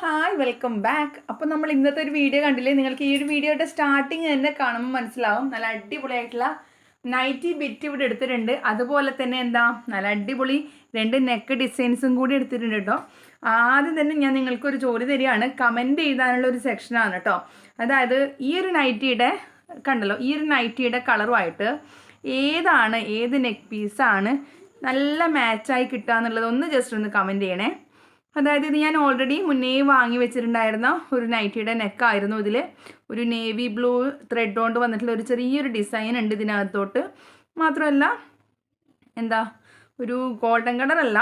Hi welcome back. അപ്പോൾ നമ്മൾ ഇന്നത്തെ ഒരു വീഡിയോ കണ്ടില്ലേ? നിങ്ങൾക്ക് ഈ ഒരു വീഡിയോയുടെ സ്റ്റാർട്ടിങ് തന്നെ കാണുമ്പോൾ മനസ്സിലാവും. നല്ല അടിപൊളിയായിട്ടുള്ള നൈറ്റി ബിറ്റ് ഇവിടെ എടുത്തിട്ടുണ്ട്. അതുപോലെ തന്നെ എന്താ? നല്ല അടിപൊളി രണ്ട് നെക്ക് ഡിസൈൻസും കൂടി എടുത്തിട്ടുണ്ട് കേട്ടോ ആദ്യം തന്നെ ഞാൻ നിങ്ങൾക്കൊരു ജോലി തരികയാണ്. കമന്റ് എഴുതാനുള്ള ഒരു സെക്ഷനാണ് കേട്ടോ അതായത് ഈ ഒരു നൈറ്റിയുടെ കണ്ടല്ലോ ഈ ഒരു നൈറ്റിയുടെ കളറുമായിട്ട് ഏതാണ് ഏത് നെക്ക് പീസാണ് നല്ല മാച്ചായി കിട്ടുക എന്നുള്ളത് ഒന്ന് ജസ്റ്റ് ഒന്ന് കമന്റ് ചെയ്യണേ. അതായത് ഇത് ഞാൻ ഓൾറെഡി മുന്നേ വാങ്ങി വെച്ചിട്ടുണ്ടായിരുന്ന ഒരു നൈറ്റിയുടെ നെക്കായിരുന്നു ഇതിൽ ഒരു നേവി ബ്ലൂ ത്രെഡ് കൊണ്ട് വന്നിട്ടുള്ള ഒരു ചെറിയൊരു ഡിസൈൻ ഉണ്ട് ഇതിനകത്തോട്ട്. മാത്രമല്ല എന്താ ഒരു ഗോൾഡൻ കളറല്ല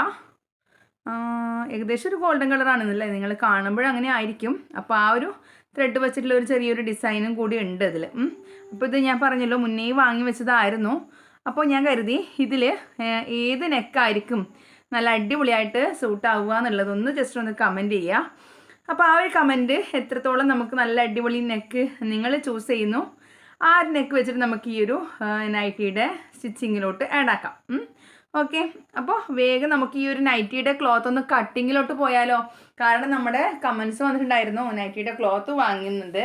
ഏകദേശം ഒരു ഗോൾഡൻ കളറാണെന്നല്ലേ നിങ്ങൾ കാണുമ്പോൾ അങ്ങനെ ആയിരിക്കും. അപ്പോൾ ആ ഒരു ത്രെഡ് വെച്ചിട്ടുള്ള ഒരു ചെറിയൊരു ഡിസൈനും കൂടി ഉണ്ട് ഇതിൽ അപ്പോൾ ഇത് ഞാൻ പറഞ്ഞല്ലോ മുന്നേ വാങ്ങി വെച്ചതായിരുന്നു. അപ്പോൾ ഞാൻ കരുതി ഇതിൽ ഏത് നെക്കായിരിക്കും നല്ല അടിപൊളിയായിട്ട് സൂട്ട് ആവുക എന്നുള്ളതൊന്ന് ജസ്റ്റ് ഒന്ന് കമന്റ് ചെയ്യുക അപ്പോൾ ആ ഒരു കമന്റ് എത്രത്തോളം നമുക്ക് നല്ല അടിപൊളി നെക്ക് നിങ്ങൾ ചൂസ് ചെയ്യുന്നു. ആ ഒരു നെക്ക് വെച്ചിട്ട് നമുക്ക് ഈ ഒരു നൈറ്റിയുടെ സ്റ്റിച്ചിങ്ങിലോട്ട് ആഡ് ആക്കാം. ഓക്കെ അപ്പോൾ വേഗം നമുക്ക് ഈ ഒരു നൈറ്റിയുടെ ക്ലോത്ത് ഒന്ന് കട്ടിങ്ങിലോട്ട് പോയാലോ? കാരണം നമ്മുടെ കമൻസ് വന്നിട്ടുണ്ടായിരുന്നു നൈറ്റിയുടെ ക്ലോത്ത് വാങ്ങുന്നുണ്ട്.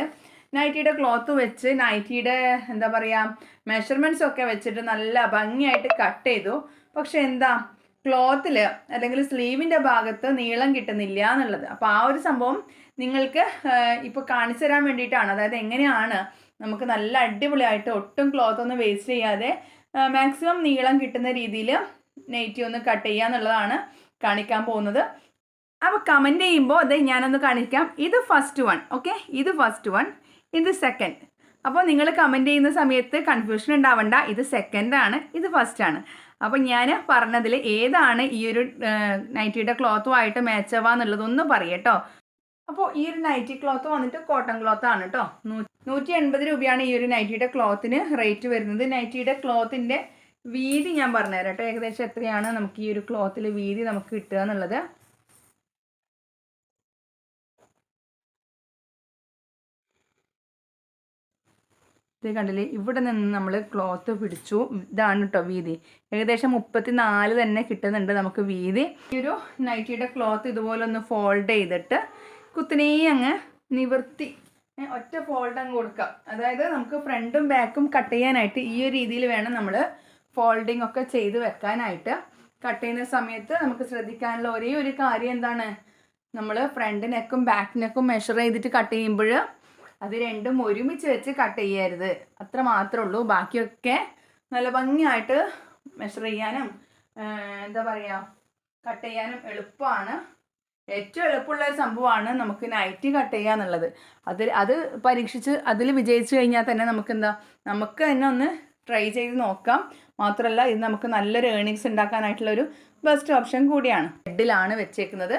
നൈറ്റിയുടെ ക്ലോത്ത് വെച്ച് നൈറ്റിയുടെ എന്താ പറയുക മെഷർമെന്റ്സ് ഒക്കെ വെച്ചിട്ട് നല്ല ഭംഗിയായിട്ട് കട്ട് ചെയ്തു. പക്ഷെ എന്താ ക്ലോത്തിൽ അല്ലെങ്കിൽ സ്ലീവിന്റെ ഭാഗത്ത് നീളം കിട്ടുന്നില്ല എന്നുള്ളത്. അപ്പോൾ ആ ഒരു സംഭവം നിങ്ങൾക്ക് ഇപ്പോൾ കാണിച്ചു തരാൻ വേണ്ടിയിട്ടാണ്. അതായത് എങ്ങനെയാണ് നമുക്ക് നല്ല അടിപൊളിയായിട്ട് ഒട്ടും ക്ലോത്ത് ഒന്നും വേസ്റ്റ് ചെയ്യാതെ മാക്സിമം നീളം കിട്ടുന്ന രീതിയിൽ നെയ്റ്റി ഒന്ന് കട്ട് ചെയ്യുക എന്നുള്ളതാണ് കാണിക്കാൻ പോകുന്നത്. അപ്പോൾ കമന്റ് ചെയ്യുമ്പോൾ അത് ഞാനൊന്ന് കാണിക്കാം. ഇത് ഫസ്റ്റ് വൺ ഓക്കെ ഇത് ഫസ്റ്റ് വൺ ഇത് സെക്കൻഡ് അപ്പോൾ നിങ്ങൾ കമന്റ് ചെയ്യുന്ന സമയത്ത് കൺഫ്യൂഷൻ ഉണ്ടാവണ്ട. ഇത് സെക്കൻഡാണ് ഇത് ഫസ്റ്റാണ് അപ്പോൾ ഞാൻ പറഞ്ഞതിൽ ഏതാണ് ഈ ഒരു നൈറ്റിയുടെ ക്ലോത്തുമായിട്ട് മാച്ച് ആവുക എന്നുള്ളതൊന്ന് പറയട്ടോ. അപ്പോൾ ഈ ഒരു നൈറ്റി ക്ലോത്ത് വന്നിട്ട് കോട്ടൺ ക്ലോത്ത് ആണ് കേട്ടോ നൂറ്റി എൺപത് രൂപയാണ് ഈ ഒരു നൈറ്റിയുടെ ക്ലോത്തിന് റേറ്റ് വരുന്നത്. നൈറ്റിയുടെ ക്ലോത്തിന്റെ വീതി ഞാൻ പറഞ്ഞുതരാം കേട്ടോ ഏകദേശം എത്രയാണ് നമുക്ക് ഈ ഒരു ക്ലോത്തിൽ വീതി നമുക്ക് കിട്ടുക എന്നുള്ളത്. ഇത് കണ്ടില്ലേ? ഇവിടെ നിന്ന് നമ്മൾ ക്ലോത്ത് പിടിച്ചു. ഇതാണ് കേട്ടോ വീതി. ഏകദേശം മുപ്പത്തി നാല് തന്നെ കിട്ടുന്നുണ്ട് നമുക്ക് വീതി. ഈ ഒരു നൈറ്റിയുടെ ക്ലോത്ത് ഇതുപോലെ ഒന്ന് ഫോൾഡ് ചെയ്തിട്ട് കുത്തിനേ അങ്ങ് നിവർത്തി ഒറ്റ ഫോൾഡ് അങ്ങ് കൊടുക്കാം. അതായത് നമുക്ക് ഫ്രണ്ടും ബാക്കും കട്ട് ചെയ്യാനായിട്ട് ഈ ഒരു രീതിയിൽ വേണം നമ്മൾ ഫോൾഡിങ് ഒക്കെ ചെയ്ത് വെക്കാനായിട്ട്. കട്ട് ചെയ്യുന്ന സമയത്ത് നമുക്ക് ശ്രദ്ധിക്കാനുള്ള ഒരേ ഒരു കാര്യം എന്താണ്? നമ്മൾ ഫ്രണ്ട് നെക്കും ബാക്ക് നെക്കും മെഷർ ചെയ്തിട്ട് കട്ട് ചെയ്യുമ്പോൾ അത് രണ്ടും ഒരുമിച്ച് വെച്ച് കട്ട് ചെയ്യരുത്. അത്ര മാത്രമേ ഉള്ളൂ. ബാക്കിയൊക്കെ നല്ല ഭംഗിയായിട്ട് മെഷർ ചെയ്യാനും എന്താ പറയുക കട്ട് ചെയ്യാനും എളുപ്പമാണ്. ഏറ്റവും എളുപ്പമുള്ള ഒരു സംഭവമാണ് നമുക്ക് നൈറ്റി കട്ട് ചെയ്യുക എന്നുള്ളത്. അതിൽ അത് പരീക്ഷിച്ച് അതിൽ വിജയിച്ചു കഴിഞ്ഞാൽ തന്നെ നമുക്ക് എന്താ നമുക്ക് തന്നെ ഒന്ന് ട്രൈ ചെയ്ത് നോക്കാം. മാത്രമല്ല ഇത് നമുക്ക് നല്ലൊരു ഏണിങ്സ് ഉണ്ടാക്കാനായിട്ടുള്ള ഒരു ബെസ്റ്റ് ഓപ്ഷൻ കൂടിയാണ്. ഹെഡിലാണ് വെച്ചേക്കുന്നത്.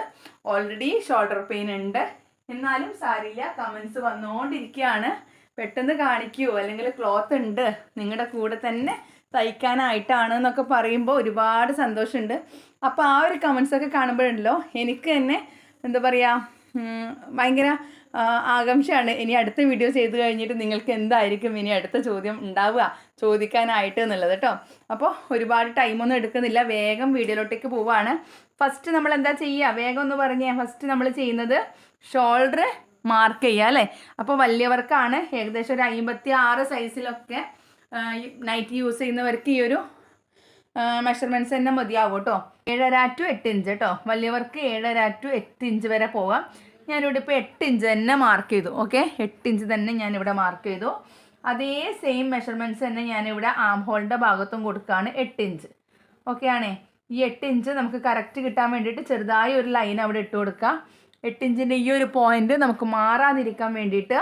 ഓൾറെഡി ഷോൾഡർ പെയിൻ ഉണ്ട്. എന്നാലും സാരിയില്ല കമൻസ് വന്നുകൊണ്ടിരിക്കുകയാണ് പെട്ടെന്ന് കാണിക്കുമോ അല്ലെങ്കിൽ ക്ലോത്ത് ഉണ്ട്. നിങ്ങളുടെ കൂടെ തന്നെ തയ്ക്കാനായിട്ടാണ് എന്നൊക്കെ പറയുമ്പോൾ ഒരുപാട് സന്തോഷമുണ്ട്. അപ്പോൾ ആ ഒരു കമൻസൊക്കെ കാണുമ്പോഴുണ്ടല്ലോ എനിക്ക് തന്നെ എന്താ പറയുക ഭയങ്കര ആകാംക്ഷയാണ്. ഇനി അടുത്ത വീഡിയോ ചെയ്ത് കഴിഞ്ഞിട്ട് നിങ്ങൾക്ക് എന്തായിരിക്കും ഇനി അടുത്ത ചോദ്യം ഉണ്ടാവുക ചോദിക്കാനായിട്ട് എന്നുള്ളത് കേട്ടോ അപ്പോൾ ഒരുപാട് ടൈമൊന്നും എടുക്കുന്നില്ല. വേഗം വീഡിയോയിലോട്ടേക്ക് പോവാണ്. ഫസ്റ്റ് നമ്മൾ എന്താ ചെയ്യുക വേഗം ഒന്ന് പറഞ്ഞേ. ഫസ്റ്റ് നമ്മൾ ചെയ്യുന്നത് ഷോൾഡർ മാർക്ക് ചെയ്യുക അല്ലേ? അപ്പോൾ വലിയവർക്കാണ് ഏകദേശം ഒരു അമ്പത്തി ആറ് സൈസിലൊക്കെ നൈറ്റ് യൂസ് ചെയ്യുന്നവർക്ക് ഈ ഒരു മെഷർമെന്റ്സ് തന്നെ മതിയാവും കേട്ടോ. ഏഴര ടു എട്ട് ഇഞ്ച് കേട്ടോ. വലിയവർക്ക് ഏഴര ടു എട്ട് ഇഞ്ച് വരെ പോകാം. ഞാനിവിടെ ഇപ്പോൾ എട്ട് ഇഞ്ച് തന്നെ മാർക്ക് ചെയ്തു ഓക്കെ എട്ട് ഇഞ്ച് തന്നെ ഞാനിവിടെ മാർക്ക് ചെയ്തു. അതേ സെയിം മെഷർമെന്റ്സ് തന്നെ ഞാനിവിടെ ആം ഹോളിന്റെ ഭാഗത്തും കൊടുക്കുകയാണ് എട്ട് ഇഞ്ച് ഓക്കെ ആണേ? ഈ എട്ട് ഇഞ്ച് നമുക്ക് കറക്റ്റ് കിട്ടാൻ വേണ്ടിയിട്ട് ചെറുതായി ഒരു ലൈൻ അവിടെ ഇട്ട് കൊടുക്കാം. എട്ട് ഇഞ്ചിന്റെ ഈ ഒരു പോയിന്റ് നമുക്ക് മാറാതിരിക്കാൻ വേണ്ടിയിട്ട്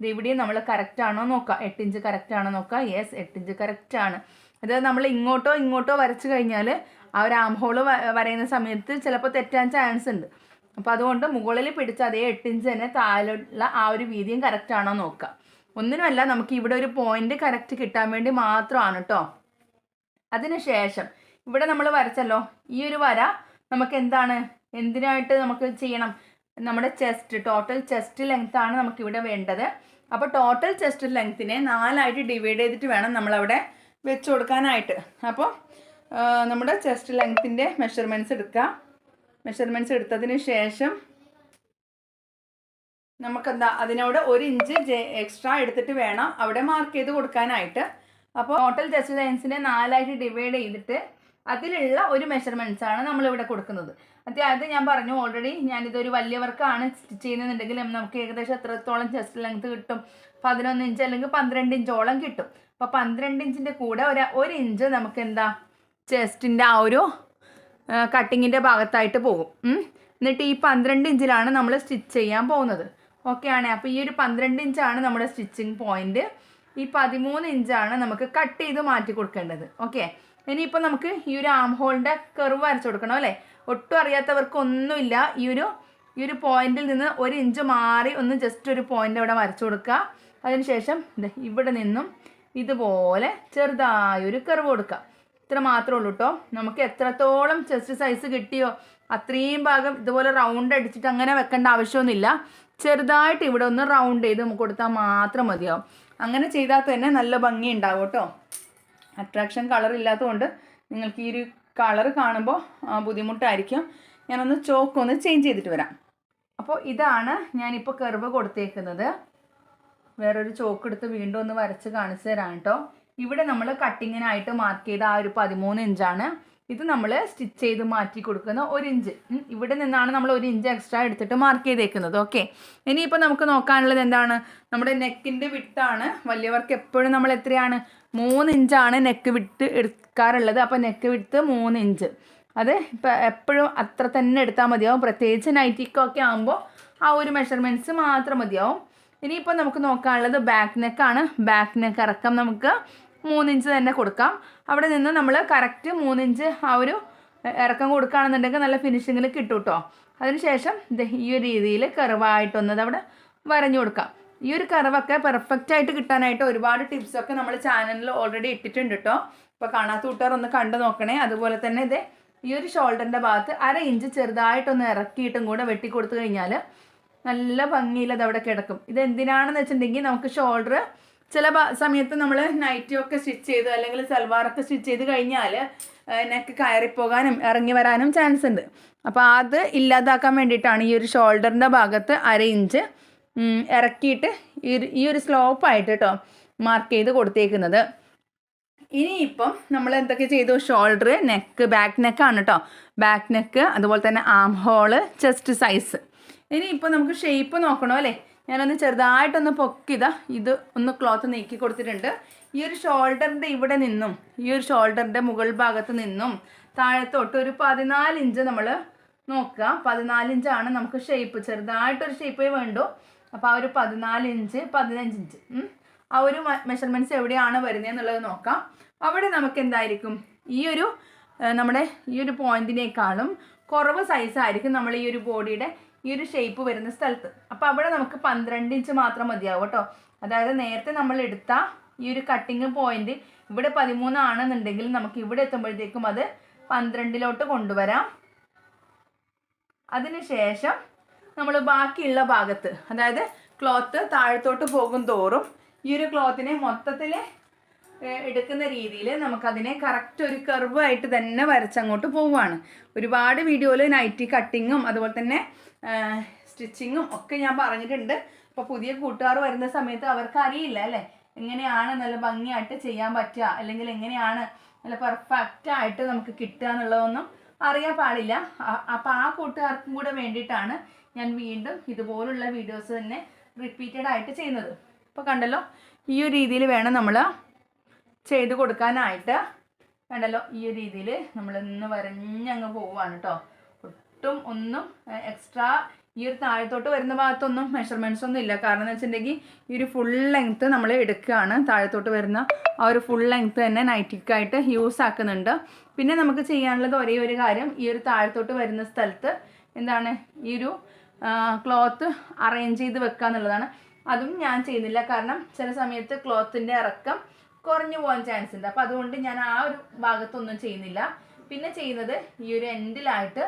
ഇവിടെയും നമ്മൾ കറക്റ്റ് ആണോ നോക്കാം. എട്ട് ഇഞ്ച് കറക്റ്റ് ആണോ നോക്കാം. യെസ് എട്ട് ഇഞ്ച് കറക്റ്റ് ആണ്. അതായത് നമ്മൾ ഇങ്ങോട്ടോ ഇങ്ങോട്ടോ വരച്ച് കഴിഞ്ഞാൽ ആ ഒരു ആം വരയുന്ന സമയത്ത് ചിലപ്പോൾ തെറ്റാൻ ചാൻസ് ഉണ്ട്. അപ്പോൾ അതുകൊണ്ട് മുകളിൽ പിടിച്ച അതേ എട്ട് ഇഞ്ച് തന്നെ താഴെയുള്ള ആ ഒരു വീതിയും കറക്റ്റ് ആണോ നോക്കുക ഒന്നിനുമല്ല നമുക്ക് ഇവിടെ ഒരു പോയിന്റ് കറക്റ്റ് കിട്ടാൻ വേണ്ടി മാത്രമാണ് കേട്ടോ അതിനുശേഷം ഇവിടെ നമ്മൾ വരച്ചല്ലോ. ഈ ഒരു വര നമുക്ക് എന്താണ്? എന്തിനായിട്ട് നമുക്ക് ചെയ്യണം? നമ്മുടെ ചെസ്റ്റ് ടോട്ടൽ ചെസ്റ്റ് ലെങ്ത് ആണ് നമുക്ക് ഇവിടെ വേണ്ടത് അപ്പോൾ ടോട്ടൽ ചെസ്റ്റ് ലെങ്ത്തിനെ നാലായിട്ട് ഡിവൈഡ് ചെയ്തിട്ട് വേണം നമ്മളവിടെ വെച്ച് കൊടുക്കാനായിട്ട്. അപ്പോൾ നമ്മുടെ ചെസ്റ്റ് ലെങ്ത്തിന്റെ മെഷർമെന്റ്സ് എടുക്കാം. മെഷർമെന്റ്സ് എടുത്തതിന് ശേഷം നമുക്കെന്താ അതിനോട് ഒരു ഇഞ്ച് എക്സ്ട്രാ എടുത്തിട്ട് വേണം അവിടെ മാർക്ക് ചെയ്ത് കൊടുക്കാനായിട്ട്. അപ്പോൾ ടോട്ടൽ ചെസ്റ്റ് ലെങ്സിനെ നാലായിട്ട് ഡിവൈഡ് ചെയ്തിട്ട് അതിലുള്ള ഒരു മെഷർമെന്റ്സ് ആണ് നമ്മളിവിടെ കൊടുക്കുന്നത്. അതായത് ഞാൻ പറഞ്ഞു. ഓൾറെഡി ഞാനിതൊരു വലിയവർക്കാണ് സ്റ്റിച്ച് ചെയ്യുന്നുണ്ടെങ്കിൽ നമുക്ക് ഏകദേശം എത്രത്തോളം ചെസ്റ്റ് ലെങ്ത് കിട്ടും? പതിനൊന്ന് ഇഞ്ച് അല്ലെങ്കിൽ പന്ത്രണ്ട് ഇഞ്ചോളം കിട്ടും. അപ്പോൾ പന്ത്രണ്ട് ഇഞ്ചിന്റെ കൂടെ ഒരു ഒരു ഇഞ്ച് നമുക്ക് എന്താ? ചെസ്റ്റിന്റെ ആ ഒരു കട്ടിങ്ങിന്റെ ഭാഗത്തായിട്ട് പോകും. എന്നിട്ട് ഈ പന്ത്രണ്ട് ഇഞ്ചിലാണ് നമ്മൾ സ്റ്റിച്ച് ചെയ്യാൻ പോകുന്നത്. ഓക്കെ ആണ്? അപ്പോൾ ഈ ഒരു പന്ത്രണ്ട് ഇഞ്ചാണ് നമ്മുടെ സ്റ്റിച്ചിങ് പോയിന്റ് ഈ പതിമൂന്ന് ഇഞ്ചാണ് നമുക്ക് കട്ട് ചെയ്ത് മാറ്റി കൊടുക്കേണ്ടത്. ഓക്കെ ഇനിയിപ്പോൾ നമുക്ക് ഈ ഒരു ആം ഹോളിന്റെ കെർവ് വരച്ചു കൊടുക്കണം അല്ലേ? ഒട്ടും അറിയാത്തവർക്കൊന്നുമില്ല. ഈ ഒരു ഈ ഒരു പോയിന്റിൽ നിന്ന് ഒരു ഇഞ്ച് മാറി ഒന്ന് ജസ്റ്റ് ഒരു പോയിന്റ് അവിടെ വരച്ചു കൊടുക്കുക. അതിനുശേഷം ഇവിടെ നിന്നും ഇതുപോലെ ചെറുതായൊരു കർവ് കൊടുക്കുക. ഇത്ര മാത്രമേ ഉള്ളൂ കേട്ടോ നമുക്ക് എത്രത്തോളം ചെസ്റ്റ് സൈസ് കിട്ടിയോ അത്രയും ഭാഗം ഇതുപോലെ റൗണ്ട് അടിച്ചിട്ട് അങ്ങനെ വെക്കേണ്ട ആവശ്യമൊന്നുമില്ല. ചെറുതായിട്ട് ഇവിടെ ഒന്ന് റൗണ്ട് ചെയ്ത് നമുക്ക് കൊടുത്താൽ മാത്രം മതിയാവും. അങ്ങനെ ചെയ്താൽ തന്നെ നല്ല ഭംഗി ഉണ്ടാവും കേട്ടോ അട്രാക്ഷൻ കളർ ഇല്ലാത്തതുകൊണ്ട് നിങ്ങൾക്ക് ഈ ഒരു കളർ കാണുമ്പോൾ ബുദ്ധിമുട്ടായിരിക്കും. ഞാനൊന്ന് ചോക്ക് ഒന്ന് ചേഞ്ച് ചെയ്തിട്ട് വരാം. അപ്പോൾ ഇതാണ് ഞാനിപ്പോൾ കെർവ് കൊടുത്തേക്കുന്നത്. വേറൊരു ചോക്ക് എടുത്ത് വീണ്ടും ഒന്ന് വരച്ച് കാണിച്ചു തരാം കേട്ടോ. ഇവിടെ നമ്മൾ കട്ടിങ്ങിനായിട്ട് മാർക്ക് ചെയ്ത ആ ഒരു പതിമൂന്ന് ഇഞ്ചാണ് ഇത് നമ്മൾ സ്റ്റിച്ച് ചെയ്ത് മാറ്റി കൊടുക്കുന്ന ഒരു ഇഞ്ച്. ഇവിടെ നിന്നാണ് നമ്മൾ ഒരു ഇഞ്ച് എക്സ്ട്രാ എടുത്തിട്ട് മാർക്ക് ചെയ്തേക്കുന്നത്. ഓക്കെ ഇനിയിപ്പോൾ നമുക്ക് നോക്കാനുള്ളത് എന്താണ്? നമ്മുടെ നെക്കിന്റെ വിട്ടാണ് വലിയവർക്ക് എപ്പോഴും നമ്മൾ എത്രയാണ്? മൂന്ന് ഇഞ്ചാണ് നെക്ക് വിട്ട് എടുക്കാറുള്ളത്. അപ്പോൾ നെക്ക് വിട്ട് മൂന്ന് ഇഞ്ച്. അത് ഇപ്പം എപ്പോഴും അത്ര തന്നെ എടുത്താൽ മതിയാവും. പ്രത്യേകിച്ച് നൈറ്റിക്കൊക്കെ ആകുമ്പോൾ ആ ഒരു മെഷർമെന്റ്സ് മാത്രം മതിയാവും. ഇനിയിപ്പോൾ നമുക്ക് നോക്കാനുള്ളത് ബാക്ക് നെക്കാണ് ബാക്ക് നെക്ക് ഇറക്കം നമുക്ക് മൂന്നിഞ്ച് തന്നെ കൊടുക്കാം. അവിടെ നിന്ന് നമ്മൾ കറക്റ്റ് മൂന്നിഞ്ച് ആ ഒരു ഇറക്കം കൊടുക്കുകയാണെന്നുണ്ടെങ്കിൽ നല്ല ഫിനിഷിങ്ങിൽ കിട്ടും കേട്ടോ അതിനുശേഷം ഈ ഒരു രീതിയിൽ കറിവായിട്ടൊന്നത് അവിടെ വരഞ്ഞു കൊടുക്കാം. ഈ ഒരു കറിവൊക്കെ പെർഫെക്റ്റ് ആയിട്ട് കിട്ടാനായിട്ട് ഒരുപാട് ടിപ്സൊക്കെ നമ്മൾ ചാനലിൽ ഓൾറെഡി ഇട്ടിട്ടുണ്ട് കേട്ടോ ഇപ്പോൾ കാണാത്ത കൂട്ടുകാർ ഒന്ന് കണ്ടു നോക്കണേ. അതുപോലെ തന്നെ ഇത് ഈ ഒരു ഷോൾഡറിന്റെ ഭാഗത്ത് അര ഇഞ്ച് ചെറുതായിട്ടൊന്ന് ഇറക്കിയിട്ടും കൂടെ വെട്ടി കൊടുത്തു കഴിഞ്ഞാൽ നല്ല ഭംഗിയിൽ അത് അവിടെ കിടക്കും. ഇത് എന്തിനാണെന്ന് വെച്ചിട്ടുണ്ടെങ്കിൽ നമുക്ക് ഷോൾഡർ ചില സമയത്ത് നമ്മൾ നൈറ്റിയൊക്കെ സ്റ്റിച്ച് ചെയ്ത് അല്ലെങ്കിൽ സൽവാറൊക്കെ സ്റ്റിച്ച് ചെയ്ത് കഴിഞ്ഞാൽ നെക്ക് കയറിപ്പോകാനും ഇറങ്ങി വരാനും ചാൻസ് ഉണ്ട്. അപ്പോൾ അത് ഇല്ലാതാക്കാൻ വേണ്ടിയിട്ടാണ് ഈ ഒരു ഷോൾഡറിന്റെ ഭാഗത്ത് അര ഇഞ്ച് ഇറക്കിയിട്ട് ഈ ഒരു- ഈ ഒരു സ്ലോപ്പായിട്ട് കേട്ടോ മാർക്ക് ചെയ്ത് കൊടുത്തേക്കുന്നത്. ഇനിയിപ്പം നമ്മൾ എന്തൊക്കെ ചെയ്തു? ഷോൾഡർ നെക്ക് ബാക്ക് നെക്കാണ് കേട്ടോ ബാക്ക് നെക്ക് അതുപോലെ തന്നെ ആം ഹോൾ ചെസ്റ്റ് സൈസ് ഇനിയിപ്പോൾ നമുക്ക് ഷേപ്പ് നോക്കണോ അല്ലേ? ഞാനൊന്ന് ചെറുതായിട്ടൊന്ന് പൊക്കിതാ. ഇത് ഒന്ന് ക്ലോത്ത് നീക്കി കൊടുത്തിട്ടുണ്ട്. ഈ ഒരു ഷോൾഡറിന്റെ ഇവിടെ നിന്നും ഈ ഒരു ഷോൾഡറിന്റെ മുകൾ ഭാഗത്ത് നിന്നും താഴത്തോട്ട് ഒരു പതിനാല് ഇഞ്ച് നമ്മൾ നോക്കുക. പതിനാല് ഇഞ്ചാണ് നമുക്ക് ഷേപ്പ് ചെറുതായിട്ടൊരു ഷേപ്പേ വേണ്ടു. അപ്പോൾ ആ ഒരു പതിനാല് ഇഞ്ച് പതിനഞ്ച് ഇഞ്ച്. ആ ഒരു മെഷർമെന്റ്സ് എവിടെയാണ് വരുന്നത് എന്നുള്ളത് നോക്കാം. അവിടെ നമുക്ക് എന്തായിരിക്കും? ഈ ഒരു നമ്മുടെ ഈ ഒരു പോയിന്റിനേക്കാളും കുറവ് സൈസായിരിക്കും നമ്മൾ ഈ ഒരു ബോഡിയുടെ ഈ ഒരു ഷേപ്പ് വരുന്ന സ്ഥലത്ത്. അപ്പോൾ അവിടെ നമുക്ക് പന്ത്രണ്ട് ഇഞ്ച് മാത്രം മതിയാവും കേട്ടോ. അതായത് നേരത്തെ നമ്മൾ എടുത്ത ഈ ഒരു കട്ടിങ് പോയിന്റ് ഇവിടെ പതിമൂന്നാണെന്നുണ്ടെങ്കിൽ നമുക്ക് ഇവിടെ എത്തുമ്പോഴത്തേക്കും അത് പന്ത്രണ്ടിലോട്ട് കൊണ്ടുവരാം. അതിനുശേഷം നമ്മൾ ബാക്കിയുള്ള ഭാഗത്ത് അതായത് ക്ലോത്ത് താഴത്തോട്ട് പോകും തോറും ഈ ഒരു ക്ലോത്തിനെ മൊത്തത്തിൽ എടുക്കുന്ന രീതിയിൽ നമുക്കതിനെ കറക്റ്റ് ഒരു കർവ് ആയിട്ട് തന്നെ വരച്ചങ്ങോട്ട് പോവുകയാണ്. ഒരുപാട് വീഡിയോയിൽ നൈറ്റി കട്ടിങ്ങും അതുപോലെ തന്നെ സ്റ്റിച്ചിങ്ങും ഒക്കെ ഞാൻ പറഞ്ഞിട്ടുണ്ട്. അപ്പോൾ പുതിയ കൂട്ടുകാർ വരുന്ന സമയത്ത് അവർക്ക് അറിയില്ല അല്ലേ? എങ്ങനെയാണ് നല്ല ഭംഗിയായിട്ട് ചെയ്യാൻ പറ്റുക? അല്ലെങ്കിൽ എങ്ങനെയാണ് നല്ല പെർഫെക്റ്റ് ആയിട്ട് നമുക്ക് കിട്ടുക എന്നുള്ളതൊന്നും അറിയാൻ പാടില്ല. അപ്പോൾ ആ കൂട്ടുകാർക്കും കൂടെ വേണ്ടിയിട്ടാണ് ഞാൻ വീണ്ടും ഇതുപോലുള്ള വീഡിയോസ് തന്നെ റിപ്പീറ്റഡ് ആയിട്ട് ചെയ്യുന്നത്. അപ്പോൾ കണ്ടല്ലോ ഈ ഒരു രീതിയിൽ വേണം നമ്മൾ ചെയ്ത് കൊടുക്കാനായിട്ട് കണ്ടല്ലോ ഈ ഒരു രീതിയിൽ നമ്മളിന്ന് വരഞ്ഞങ്ങ് പോവാണ് കേട്ടോ ഒട്ടും ഒന്നും എക്സ്ട്രാ ഈ ഒരു താഴത്തോട്ട് വരുന്ന ഭാഗത്തൊന്നും മെഷർമെന്റ്സ് ഒന്നും ഇല്ല. കാരണം എന്ന് വെച്ചിട്ടുണ്ടെങ്കിൽ ഈ ഒരു ഫുൾ ലെങ്ത്ത് നമ്മൾ എടുക്കുകയാണ്. താഴത്തോട്ട് വരുന്ന ആ ഒരു ഫുൾ ലെങ്ത്ത് തന്നെ നൈറ്റിക്കായിട്ട് യൂസ് ആക്കുന്നുണ്ട്. പിന്നെ നമുക്ക് ചെയ്യാനുള്ളത് ഒരേ ഒരു കാര്യം ഈ ഒരു താഴത്തോട്ട് വരുന്ന സ്ഥലത്ത് എന്താണ് ഈ ഒരു ക്ലോത്ത് അറേഞ്ച് ചെയ്ത് വെക്കുക എന്നുള്ളതാണ് അതും ഞാൻ ചെയ്യുന്നില്ല. കാരണം ചില സമയത്ത് ക്ലോത്തിന്റെ ഇറക്കം കുറഞ്ഞു പോകാൻ ചാൻസ് ഉണ്ട്. അപ്പോൾ അതുകൊണ്ട് ഞാൻ ആ ഒരു ഭാഗത്തൊന്നും ചെയ്യുന്നില്ല. പിന്നെ ചെയ്യുന്നത് ഈ ഒരു എൻഡിലായിട്ട്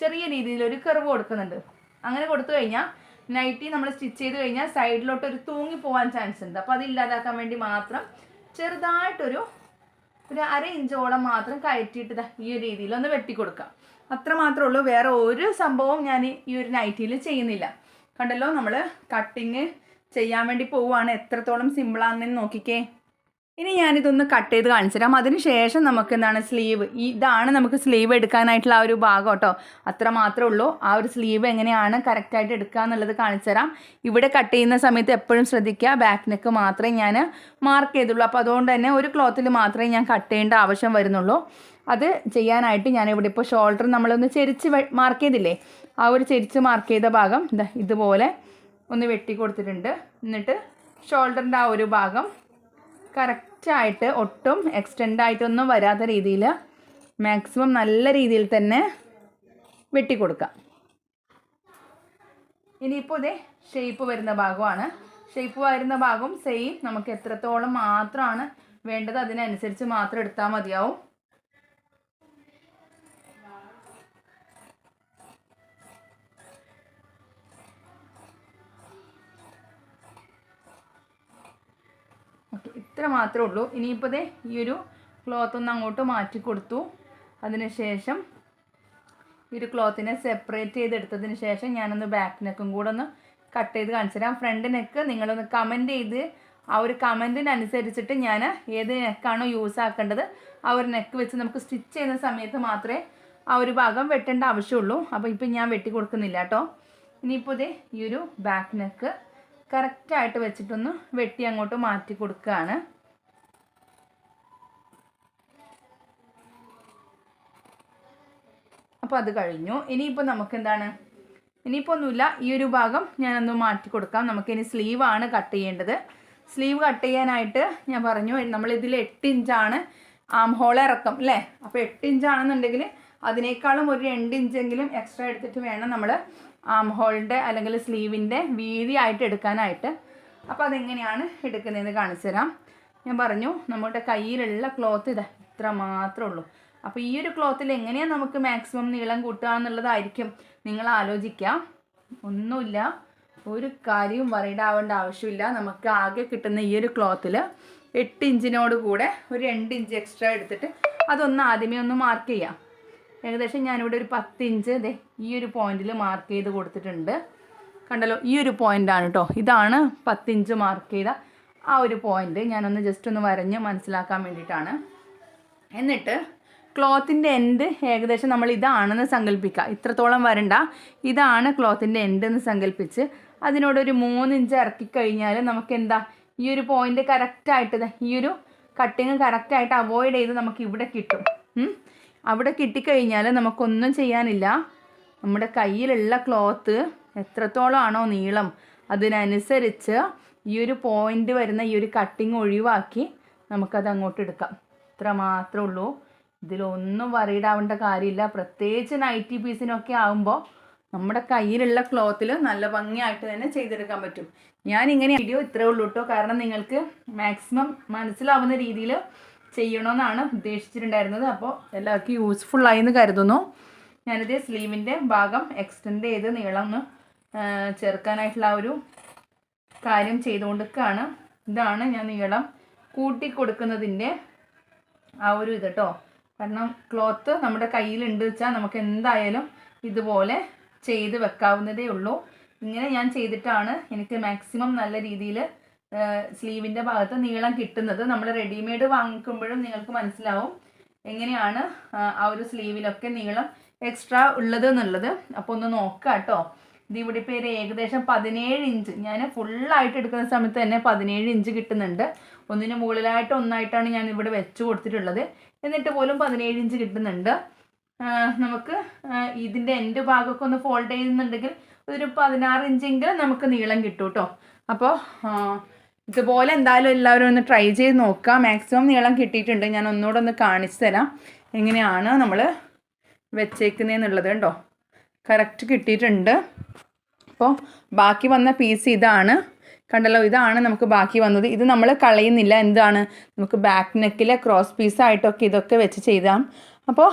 ചെറിയ രീതിയിൽ ഒരു കർവ് കൊടുക്കുന്നുണ്ട്. അങ്ങനെ കൊടുത്തു കഴിഞ്ഞാൽ നൈറ്റി നമ്മൾ സ്റ്റിച്ച് ചെയ്ത് കഴിഞ്ഞാൽ സൈഡിലോട്ട് ഒരു തൂങ്ങി പോകാൻ ചാൻസ് ഉണ്ട്. അപ്പോൾ അത് ഇല്ലാതാക്കാൻ വേണ്ടി മാത്രം ചെറുതായിട്ടൊരു ഒരു അര ഇഞ്ചോളം മാത്രം കയറ്റിയിട്ട് ഈ ഒരു രീതിയിൽ ഒന്ന് വെട്ടിക്കൊടുക്കാം അത്ര മാത്രമേ ഉള്ളൂ. വേറെ ഒരു സംഭവവും ഞാൻ ഈ ഒരു നൈറ്റിയിൽ ചെയ്യുന്നില്ല. കണ്ടല്ലോ നമ്മൾ കട്ടിങ് ചെയ്യാൻ വേണ്ടി പോവുകയാണ്. എത്രത്തോളം സിമ്പിളാണെന്ന് നോക്കിക്കേ. ഇനി ഞാനിതൊന്ന് കട്ട് ചെയ്ത് കാണിച്ചു തരാം അതിന് ശേഷം നമുക്ക് എന്താണ് സ്ലീവ് ഇതാണ് നമുക്ക് സ്ലീവ് എടുക്കാനായിട്ടുള്ള ആ ഒരു ഭാഗം കേട്ടോ. അത്ര മാത്രമേ ഉള്ളൂ. ആ ഒരു സ്ലീവ് എങ്ങനെയാണ് കറക്റ്റായിട്ട് എടുക്കുക എന്നുള്ളത് കാണിച്ചു തരാം ഇവിടെ കട്ട് ചെയ്യുന്ന സമയത്ത് എപ്പോഴും ശ്രദ്ധിക്കുക. ബാക്ക് നെക്ക് മാത്രമേ ഞാൻ മാർക്ക് ചെയ്തുള്ളൂ. അപ്പോൾ അതുകൊണ്ട് തന്നെ ഒരു ക്ലോത്തിൽ മാത്രമേ ഞാൻ കട്ട് ചെയ്യേണ്ട ആവശ്യം വരുന്നുള്ളൂ. അത് ചെയ്യാനായിട്ട് ഞാൻ ഇവിടെ ഇപ്പോൾ ഷോൾഡർ നമ്മളൊന്ന് ചെരിച്ച് മാർക്ക് ചെയ്തില്ലേ? ആ ഒരു ചെരിച്ച് മാർക്ക് ചെയ്ത ഭാഗം ഇതാ ഇതുപോലെ ഒന്ന് വെട്ടി കൊടുത്തിട്ടുണ്ട്. എന്നിട്ട് ഷോൾഡറിന്റെ ആ ഒരു ഭാഗം കറക്റ്റായിട്ട് ഒട്ടും എക്സ്റ്റെൻഡ് ആയിട്ടൊന്നും വരാത്ത രീതിയിൽ മാക്സിമം നല്ല രീതിയിൽ തന്നെ വെട്ടിക്കൊടുക്കാം ഇനിയിപ്പോൾ ഇതേ ഷേപ്പ് വരുന്ന ഭാഗമാണ്. ഷേപ്പ് വരുന്ന ഭാഗം സെയിം നമുക്ക് എത്രത്തോളം മാത്രമാണ് വേണ്ടത് അതിനനുസരിച്ച് മാത്രം എടുത്താൽ മതിയാവും. ഓക്കെ ഇത്ര മാത്രമേ ഉള്ളൂ. ഇനിയിപ്പോൾ ദേ ഈ ഒരു ക്ലോത്ത് ഒന്ന് അങ്ങോട്ട് മാറ്റി കൊടുത്തു. അതിനുശേഷം ഈ ഒരു ക്ലോത്തിനെ സെപ്പറേറ്റ് ചെയ്തെടുത്തതിന് ശേഷം ഞാനൊന്ന് ബാക്ക് നെക്കും കൂടെ ഒന്ന് കട്ട് ചെയ്ത് കാണിച്ചു തരാം. ഫ്രണ്ട് നെക്ക് നിങ്ങളൊന്ന് കമന്റ് ചെയ്ത് ആ ഒരു കമന്റിനനുസരിച്ചിട്ട് ഞാൻ ഏത് നെക്കാണോ യൂസ് ആക്കേണ്ടത് ആ ഒരു നെക്ക് വെച്ച് നമുക്ക് സ്റ്റിച്ച് ചെയ്യുന്ന സമയത്ത് മാത്രമേ ആ ഒരു ഭാഗം വെട്ടേണ്ട ആവശ്യമുള്ളൂ. അപ്പോൾ ഇപ്പം ഞാൻ വെട്ടി കൊടുക്കുന്നില്ല കേട്ടോ. ഇനിയിപ്പോൾ ഇതേ ഈ ഒരു ബാക്ക് നെക്ക് കറക്റ്റായിട്ട് വെച്ചിട്ടൊന്ന് വെട്ടി അങ്ങോട്ട് മാറ്റി കൊടുക്കുകയാണ് അപ്പോൾ അത് കഴിഞ്ഞു. ഇനിയിപ്പോൾ നമുക്ക് എന്താണ് ഇനിയിപ്പോൾ ഒന്നുമില്ല ഈ ഒരു ഭാഗം ഞാനൊന്ന് മാറ്റി കൊടുക്കാം. നമുക്കിനി ആണ് കട്ട് ചെയ്യേണ്ടത്. സ്ലീവ് കട്ട് ചെയ്യാനായിട്ട് ഞാൻ പറഞ്ഞു നമ്മളിതിൽ എട്ട് ഇഞ്ചാണ് ആം ഹോൾ ഇറക്കം അല്ലേ? അപ്പോൾ എട്ട് ഇഞ്ചാണെന്നുണ്ടെങ്കിൽ അതിനേക്കാളും ഒരു രണ്ട് ഇഞ്ചെങ്കിലും എക്സ്ട്രാ എടുത്തിട്ട് വേണം നമ്മൾ ആം ഹോളിന്റെ അല്ലെങ്കിൽ സ്ലീവിന്റെ വീതിയായിട്ട് എടുക്കാനായിട്ട്. അപ്പോൾ അതെങ്ങനെയാണ് എടുക്കുന്നതെന്ന് കാണിച്ചു തരാം. ഞാൻ പറഞ്ഞു നമ്മുടെ കയ്യിലുള്ള ക്ലോത്ത് ഇതാ ഇത്ര മാത്രമേ ഉള്ളൂ. അപ്പോൾ ഈ ഒരു ക്ലോത്തിൽ എങ്ങനെയാണ് നമുക്ക് മാക്സിമം നീളം കൂട്ടുക എന്നുള്ളതായിരിക്കും. നിങ്ങൾ ആലോചിക്കുക. ഒന്നുമില്ല. ഒരു കാര്യവും വറീഡ് ആവശ്യമില്ല. നമുക്ക് ആകെ കിട്ടുന്ന ഈ ഒരു ക്ലോത്തിൽ എട്ട് ഇഞ്ചിനോട് കൂടെ ഒരു രണ്ട് ഇഞ്ച് എക്സ്ട്രാ എടുത്തിട്ട് അതൊന്ന് ആദ്യമേ ഒന്ന് മാർക്ക് ചെയ്യാം. ഏകദേശം ഞാനിവിടെ ഒരു പത്തിഞ്ച് ദേ ഈ ഒരു പോയിന്റിൽ മാർക്ക് ചെയ്ത് കൊടുത്തിട്ടുണ്ട്. കണ്ടല്ലോ ഈ ഒരു പോയിന്റാണ് കേട്ടോ ഇതാണ് പത്തിഞ്ച് മാർക്ക് ചെയ്ത ആ ഒരു പോയിന്റ് ഞാനൊന്ന് ജസ്റ്റ് ഒന്ന് വരഞ്ഞ് മനസ്സിലാക്കാൻ വേണ്ടിയിട്ടാണ്. എന്നിട്ട് ക്ലോത്തിന്റെ എൻഡ് ഏകദേശം നമ്മൾ ഇതാണെന്ന് സങ്കല്പിക്കുക ഇത്രത്തോളം വരണ്ട. ഇതാണ് ക്ലോത്തിന്റെ എൻഡ് എന്ന് സങ്കല്പിച്ച് അതിനോടൊരു മൂന്നിഞ്ച് ഇറക്കി കഴിഞ്ഞാൽ നമുക്ക് എന്താ? ഈ ഒരു പോയിന്റ് കറക്റ്റായിട്ട് ഈ ഒരു കട്ടിങ് കറക്റ്റായിട്ട് അവോയ്ഡ് ചെയ്ത് നമുക്ക് ഇവിടെ കിട്ടും. അവിടെ കിട്ടിക്കഴിഞ്ഞാൽ നമുക്കൊന്നും ചെയ്യാനില്ല. നമ്മുടെ കയ്യിലുള്ള ക്ലോത്ത് എത്രത്തോളമാണോ നീളം അതിനനുസരിച്ച് ഈ ഒരു പോയിന്റ് വരുന്ന ഈ ഒരു കട്ടിങ് ഒഴിവാക്കി നമുക്കത് അങ്ങോട്ട് എടുക്കാം. ഇത്ര മാത്രമേ ഉള്ളൂ. ഇതിലൊന്നും വറീഡാവേണ്ട കാര്യമില്ല. പ്രത്യേകിച്ച് നൈറ്റി പീസിനൊക്കെ ആകുമ്പോൾ നമ്മുടെ കയ്യിലുള്ള ക്ലോത്തിൽ നല്ല ഭംഗിയായിട്ട് തന്നെ ചെയ്തെടുക്കാൻ പറ്റും. ഞാൻ ഇങ്ങനെ വീഡിയോ ഇത്രേ ഉള്ളൂ കേട്ടോ കാരണം നിങ്ങൾക്ക് മാക്സിമം മനസ്സിലാവുന്ന രീതിയിൽ ചെയ്യണമെന്നാണ് ഉദ്ദേശിച്ചിട്ടുണ്ടായിരുന്നത്. അപ്പോൾ എല്ലാവർക്കും യൂസ്ഫുൾ ആയി എന്ന് കരുതുന്നു. ഞാനിത് സ്ലീവിന്റെ ഭാഗം എക്സ്റ്റെൻഡ് ചെയ്ത് നീളം ഒന്ന് ചേർക്കാനായിട്ടുള്ള ഒരു കാര്യം ചെയ്തുകൊണ്ടിരിക്കുകയാണ്. ഇതാണ് ഞാൻ നീളം കൂട്ടി കൊടുക്കുന്നതിന്റെ ആ ഒരു ഇത് കേട്ടോ കാരണം ക്ലോത്ത് നമ്മുടെ കയ്യിലുണ്ട് വെച്ചാൽ നമുക്ക് എന്തായാലും ഇതുപോലെ ചെയ്ത് വെക്കാവുന്നതേ ഉള്ളൂ. ഇങ്ങനെ ഞാൻ ചെയ്തിട്ടാണ് എനിക്ക് മാക്സിമം നല്ല രീതിയിൽ സ്ലീവിന്റെ ഭാഗത്ത് നീളം കിട്ടുന്നത് നമ്മൾ റെഡിമെയ്ഡ് വാങ്ങിക്കുമ്പോഴും നിങ്ങൾക്ക് മനസ്സിലാവും എങ്ങനെയാണ് ആ, ഒരു സ്ലീവിലൊക്കെ നീളം എക്സ്ട്രാ ഉള്ളത് എന്നുള്ളത്. അപ്പോൾ ഒന്ന് നോക്കാം കേട്ടോ ഇത് ഇവിടെ ഒരു ഏകദേശം പതിനേഴ് ഇഞ്ച് ഞാൻ ഫുള്ളായിട്ട് എടുക്കുന്ന സമയത്ത് തന്നെ പതിനേഴ് ഇഞ്ച് കിട്ടുന്നുണ്ട്. ഒന്നിന് മുകളിലായിട്ട് ഒന്നായിട്ടാണ് ഞാൻ ഇവിടെ വെച്ച് കൊടുത്തിട്ടുള്ളത്. എന്നിട്ട് പോലും പതിനേഴ് ഇഞ്ച് കിട്ടുന്നുണ്ട്. നമുക്ക് ഇതിന്റെ എന്റെ ഭാഗമൊക്കെ ഒന്ന് ഫോൾഡ് ചെയ്യുന്നുണ്ടെങ്കിൽ ഒരു പതിനാറ് ഇഞ്ചെങ്കിലും നമുക്ക് നീളം കിട്ടും കേട്ടോ അപ്പോൾ ഇതുപോലെ എന്തായാലും എല്ലാവരും ഒന്ന് ട്രൈ ചെയ്ത് നോക്കുക. മാക്സിമം നീളം കിട്ടിയിട്ടുണ്ട്. ഞാൻ ഒന്നുകൂടെ ഒന്ന് കാണിച്ചു തരാം. എങ്ങനെയാണ് നമ്മൾ വെച്ചേക്കുന്നതെന്നുള്ളത് കണ്ടോ? കറക്റ്റ് കിട്ടിയിട്ടുണ്ട്. അപ്പോൾ ബാക്കി വന്ന പീസ് ഇതാണ്. കണ്ടല്ലോ ഇതാണ് നമുക്ക് ബാക്കി വന്നത്. ഇത് നമ്മൾ കളയുന്നില്ല. എന്താണ്? നമുക്ക് ബാക്ക് നെക്കിലെ ക്രോസ് പീസായിട്ടൊക്കെ ഇതൊക്കെ വെച്ച് ചെയ്താം. അപ്പോൾ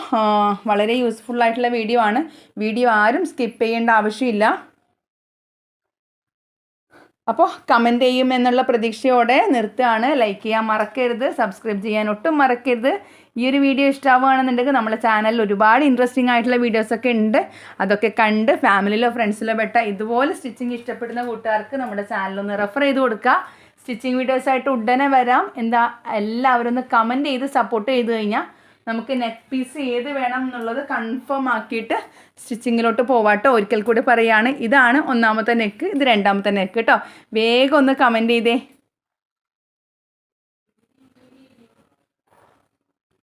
വളരെ യൂസ്ഫുൾ ആയിട്ടുള്ള വീഡിയോ ആണ്. വീഡിയോ ആരും സ്കിപ്പ് ചെയ്യേണ്ട ആവശ്യമില്ല. അപ്പോൾ കമന്റ് ചെയ്യും എന്നുള്ള പ്രതീക്ഷയോടെ നിർത്തുകയാണ്. ലൈക്ക് ചെയ്യാൻ മറക്കരുത് സബ്സ്ക്രൈബ് ചെയ്യാൻ ഒട്ടും മറക്കരുത്. ഈ ഒരു വീഡിയോ ഇഷ്ടമാവുകയാണെന്നുണ്ടെങ്കിൽ നമ്മുടെ ചാനലിൽ ഒരുപാട് ഇൻട്രസ്റ്റിംഗ് ആയിട്ടുള്ള വീഡിയോസൊക്കെ ഉണ്ട്. അതൊക്കെ കണ്ട് ഫാമിലിയിലോ ഫ്രണ്ട്സിലോ പെട്ട ഇതുപോലെ സ്റ്റിച്ചിങ് ഇഷ്ടപ്പെടുന്ന കൂട്ടുകാർക്ക് നമ്മുടെ ചാനലൊന്ന് റെഫർ ചെയ്ത് കൊടുക്കുക. സ്റ്റിച്ചിങ് വീഡിയോസായിട്ട് ഉടനെ വരാം. എന്താ എല്ലാവരും ഒന്ന് കമന്റ് ചെയ്ത് സപ്പോർട്ട് ചെയ്ത് കഴിഞ്ഞാൽ നമുക്ക് നെക്ക് പീസ് ഏത് വേണം എന്നുള്ളത് കൺഫേം ആക്കിയിട്ട് സ്റ്റിച്ചിങ്ങിലോട്ട് പോവാട്ടോ. ഒരിക്കൽ കൂടി പറയുകയാണ് ഇതാണ് ഒന്നാമത്തെ നെക്ക്. ഇത് രണ്ടാമത്തെ നെക്ക് കേട്ടോ. വേഗം ഒന്ന് കമന്റ് ചെയ്തേ.